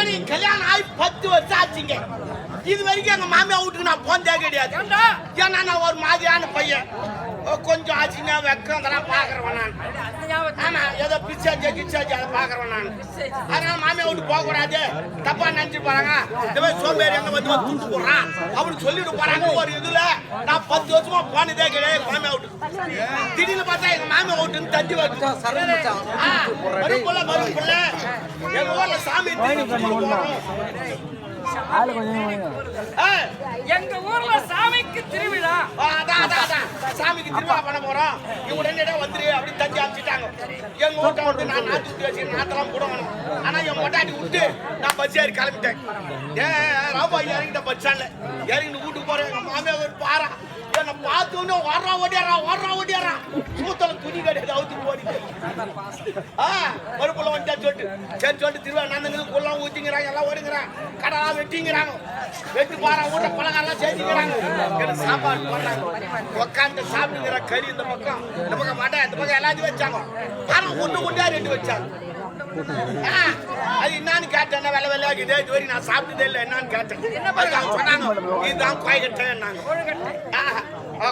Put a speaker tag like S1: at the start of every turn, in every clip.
S1: எனக்கு கல்யாணம் ஆகி பத்து வருஷம் ஆச்சுங்க. இது வரைக்கும் எங்க மாமியா வீட்டுக்கு நான் போனதே கிடையாது. ஏன்னா நான் ஒரு மாதிரியான பையன். கொஞ்சம் ஆச்சுன்னா வெக்கம் அதெல்லாம் பாக்குறவன் நான். ஆமா ஏதோ பிச்சாச்சு கிச்சாச்சு அதை பாக்குறவன் நான். அதனால மாமியா வீட்டுக்கு போக கூடாது. தப்பா நினைச்சு போறாங்க. இந்த மாதிரி சோம்பேறி எங்க வந்து தூண்டு போடுறான். அப்படின்னு சொல்லிட்டு போறாங்க ஒரு இதுல நான் பத்து வருஷமா போனதே கிடையாது மாமியா வீட்டுக்கு. திடீர்னு பார்த்தா எங்க மாமியா வீட்டுன்னு தட்டி வருது. ஆ, மறுப்புள்ள மறுப்புள்ள எங்க ஊர்ல சாமி
S2: எங்க ஊர்ல சாமிக்கு திருவிழா.
S1: ஆ, அதான், அதான், அதான். சாமிக்கு திருவிழா பண்ண போறோம். இவங்க உடனடியா வந்துரு அப்படின்னு தட்டி அனுப்பிச்சிட்டாங்க எங்க வீட்டை வந்து நான் நாத்து விட்டு வச்சு நாத்தெல்லாம் போடணும் ஆனா என் மொட்டாட்டி விட்டு நான் பஸ் ஏறி கிளம்பிட்டேன். ஏன் ராபா இறங்கிட்ட பஸ் ஸ்டாண்ட்ல இறங்கிட்டு வீட்டுக்கு போறேன். எங்க மாமியா ஒரு பாரா என்னை பார்த்து உடனே ஓடுறா ஓடியாரா ஓடுறா ஓடியாரா சூத்தல துணி கிடையாது அவுத்து ஓடிட்டு. ஆ மறுப்புல வந்துட்டா சொல்லிட்டு. சரி சொல்லிட்டு திருவிழா நடந்துங்குது குள்ளம் ஊத்திங்கிறாங்க எல்லாம் ஓடுங்கிறாங்க. கடலாம் வெட்டிங்கிறாங்க. வெட்டி பாரா ஊட்ட பலகாரம் செஞ்சுக்கிறாங்க எனக்கு சாப்பாடு போடுறாங்க. உட்காந்து சாப்பிட்டுங்கிற கறி இந்த பக்கம் இந்த பக்கம் மாட்டேன் இந்த பக்கம் எல்லாத்தையும் வச்சாங்க. ஆனா ஒன்று ஒன்றா ரெண்டு வச்சாங்க. அது என்னன்னு கேட்டேன். வெள்ளை வெள்ளையாக்குது இது வரைக்கும் நான் சாப்பிட்டதே இல்லை. என்னன்னு கேட்டேன். சொன்னாங்க இதுதான் கோயக்கட்டேன்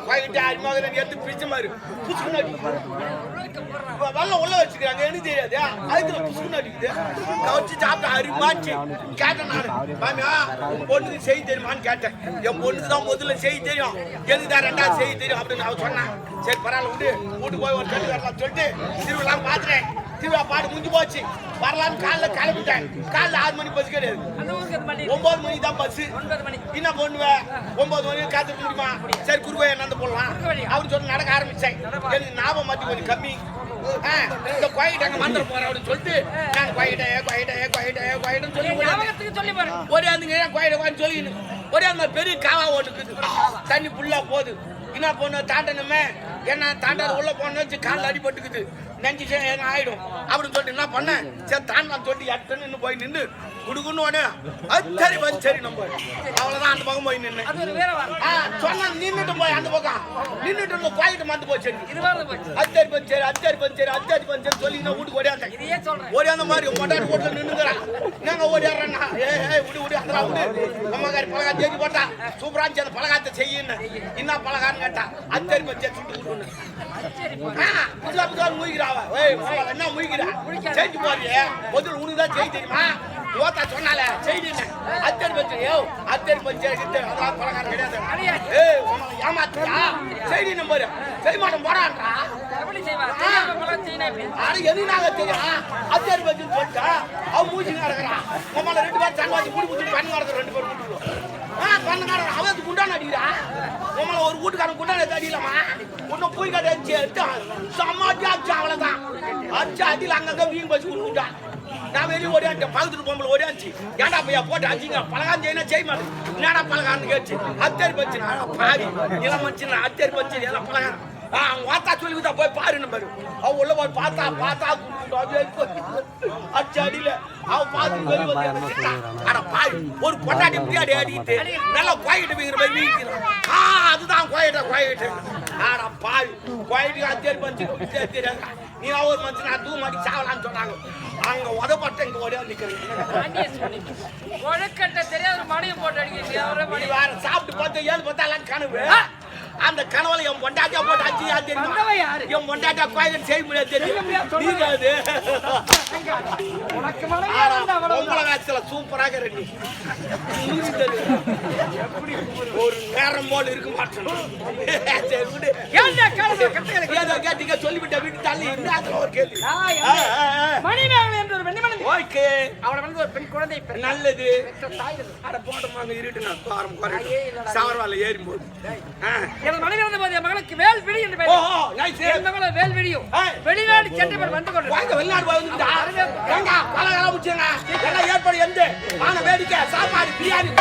S1: கோயக்கட்டை அரிமாதிரி எடுத்து பிடிச்ச மாதிரி புசுக்குன்னு வெள்ளம் உள்ள வச்சுக்கிறாங்க. எனக்கு தெரியாது. அதுக்கு புசுக்குன்னு அடிக்குது நான் வச்சு சாப்பிட்டு அரிமாச்சு கேட்டேன் நான். மாமியா பொண்ணுக்கு செய்ய தெரியுமான்னு கேட்டேன். என் பொண்ணுக்கு தான் முதல்ல செய்ய தெரியும். எனக்கு தான் ரெண்டாவது செய்ய தெரியும் அப்படின்னு அவன் சொன்னான். சரி பரவாயில்ல விட்டு வீட்டுக்கு போய் ஒரு கட்டு வரலாம் சொல்லிட்டு திருவிழா பார்த்துட்டேன். திருவிழா பாட்டு முடிஞ்சு போச்சு. வரலான்னு காலைல கிளம்பிட்டேன். காலைல ஆறு மணி பஸ் கிடையாது ஒன்பது மணிக்கு தான் பஸ் என்ன பண்ணுவேன் ஒன்பது மணி காத்துட்டு முடியுமா? சரி குருவாய் நடந்து போடலாம். அவர் சொல்லி நடக்க ஆரம்பிச்சேன். எனக்கு ஞாபகம் மாத்தி கொஞ்சம் கம்மி. ஆ, இந்த கோயிட்ட அங்க போறேன் அப்படின்னு சொல்லிட்டு நான் கோயிட்டே கோயிட்டே கோயிட்டே கோயிட்டேன்னு சொல்லி
S2: சொல்லி பாருங்க
S1: ஒரே அந்த கோயில கோயில் சொல்லின்னு ஒரே அந்த பெரிய காவா ஓட்டுக்குது தண்ணி ஃபுல்லா போகுது. என்ன பொண்ணு தாண்டணுமே? என்ன தாண்டாத உள்ள போனோம் வச்சு காலில் அடிபட்டுக்குது. நெஞ்சு ஆயிடும். அப்படின்னு சொல்லிட்டு என்ன பண்ணேன் சரி தாண்டான்னு சொல்லிட்டு எட்டுன்னு நின்று போய் நின்று குடுக்குன்னு உடனே சரி பஸ் சரி நம்ம. அவ்வளோதான் அந்த பக்கம் போய் நின்று சொன்னா நின்றுட்டு போய் அந்த பக்கம். நின்றுட்டு இருந்த கோயிட்டு மந்து போச்சு.
S2: இது வேற போச்சு.
S1: அச்சாரி பஞ்சேரி அச்சாரி பஞ்சேரி அச்சாரி பஞ்சேரி சொல்லி நான் வீட்டுக்கு ஓடியாந்தேன் ஓடியாந்த மாதிரி மொட்டாடி போட்டு நின்னுங்கிறான் நாங்க ஓடியாடுறேன்னா? ஏ ஏ விடு விடு அந்த விடு. அம்மாக்காரி பலகாரம் தேடி போட்டா சூப்பரா இருந்துச்சு அந்த பலகாரத்தை செய்யுன்னு. என்ன பலகாரம் கேட்டா அச்சரி சுட்டு விட்டுன்னு
S2: சரி
S1: புதுசா புதுசா மூய்கிறாவ ஏய் மாமா, என்ன மூய்கிறா செஞ்சு போறியே. முதல் உனக்கு தான் செய்ய தெரியுமா? ஓத்தா சொன்னால செய்தின்னு அச்சரி பச்சை ஏ அச்சரி பச்சை அதெல்லாம் பலகாரம் கிடையாது. ஏய் உன்னை ஏமாத்தியா? செய்தி நம்பர் செய்ய
S2: செய்யணும் எப்படி
S1: ஆனா எதுனாக தெரியும் அச்சாரி பச்சுன்னு சொல்லிட்டா அவன் மூச்சு நடக்கிறான். உமால ரெண்டு பேரும் வச்சு குடி குடி பண்ணி நடக்கிற ரெண்டு பேரும் கூட்டிடுவோம் அவருக்கு குண்டான அடிக்கிறா. உங்களை ஒரு வீட்டுக்காரன் குண்டான எடுத்து அடிக்கலாமா? இன்னும் போய் கடை அடிச்சு அச்சு சமாட்டி அடிச்சு அவ்வளவுதான். அடிச்சு அடியில் அங்கங்கே வீண் பசி கொடுத்துட்டான் நான் வெளியே ஓடியாட்டேன் பக்கத்துல பொம்பளை ஓடியாச்சு ஏன்டா பையா போட்டு அடிச்சிங்க பலகாரம் செய்யணும் செய்ய மாட்டேன். என்னடா பலகாரம்னு கேட்டு அத்தரி பச்சு பாவி இளம் மச்சு அத்தரி பச்சு எல்லாம் பலகாரம். அவங்க வாத்தா சொல்லி கொடுத்தா போய் பாருன்னு பாரு அவ உள்ள போய் பார்த்தா பார்த்தா அடிச்சு அடியில. அவ பார்த்து. அட பாய் ஒரு பொண்டாட்டி பிரியாடி அடிக்கிட்டு நல்லா கோயிட்டு மாதிரி வீங்கிக்கிறான். ஆ அதுதான் கோயிட்ட கோயிட்டு ஆட பாய் கோயிட்டு அத்தேரி பஞ்சு தெரியாங்க நீ ஒரு மனுஷன் நான் தூ மாட்டி சாவலான்னு சொன்னாங்க. அங்க உதப்பட்ட இங்க ஓடியா
S2: ஒழுக்கட்ட தெரியாத ஒரு மணியை போட்டு மணி
S1: வேற சாப்பிட்டு பார்த்து ஏழு பார்த்தா எல்லாம் கனவு அந்த கனவுல என் பொண்டாட்டியா போட்டு அடிச்சு யார்? தெரியுமா? என் பொண்டாட்டியா கோயில் செய்ய முடியாது தெரியும்? நீங்க அது. பொம்பளை வேஷத்துல சூப்பராக ரெடி ஒரு நேரம் போல இருக்க மாட்டேன். ஏதோ கேட்டீங்க சொல்லிவிட்ட வீட்டு தள்ளி. இருந்தா ஒரு கேள்வி.
S2: மணிமேகலை என்ற
S1: ஓ இருக்கு
S2: அவளை வந்து ஒரு பெண் குழந்தை
S1: நல்லது. அட போட்டமாங்க இருட்டுங்க பாரம்
S2: ஐயே, இல்லடா.
S1: சவரவால ஏறும் போது
S2: எனது மனைவி வந்து போது என் மகளுக்கு வேல்விழி என்று பெயர்.
S1: ஓஹோ நைஸ்
S2: என் மகளோ வேல்விழியும்
S1: ஏய்.
S2: வெளிநாடு சென்றவர் வந்து கொண்டு
S1: வாங்க வெளிநாடு வந்துட்டா. ஏங்க பல காலம் முடிச்சுங்க எல்லாம் ஏற்பாடு எந்த? வாங்க வேடிக்கை சாப்பாடு பிரியாணி.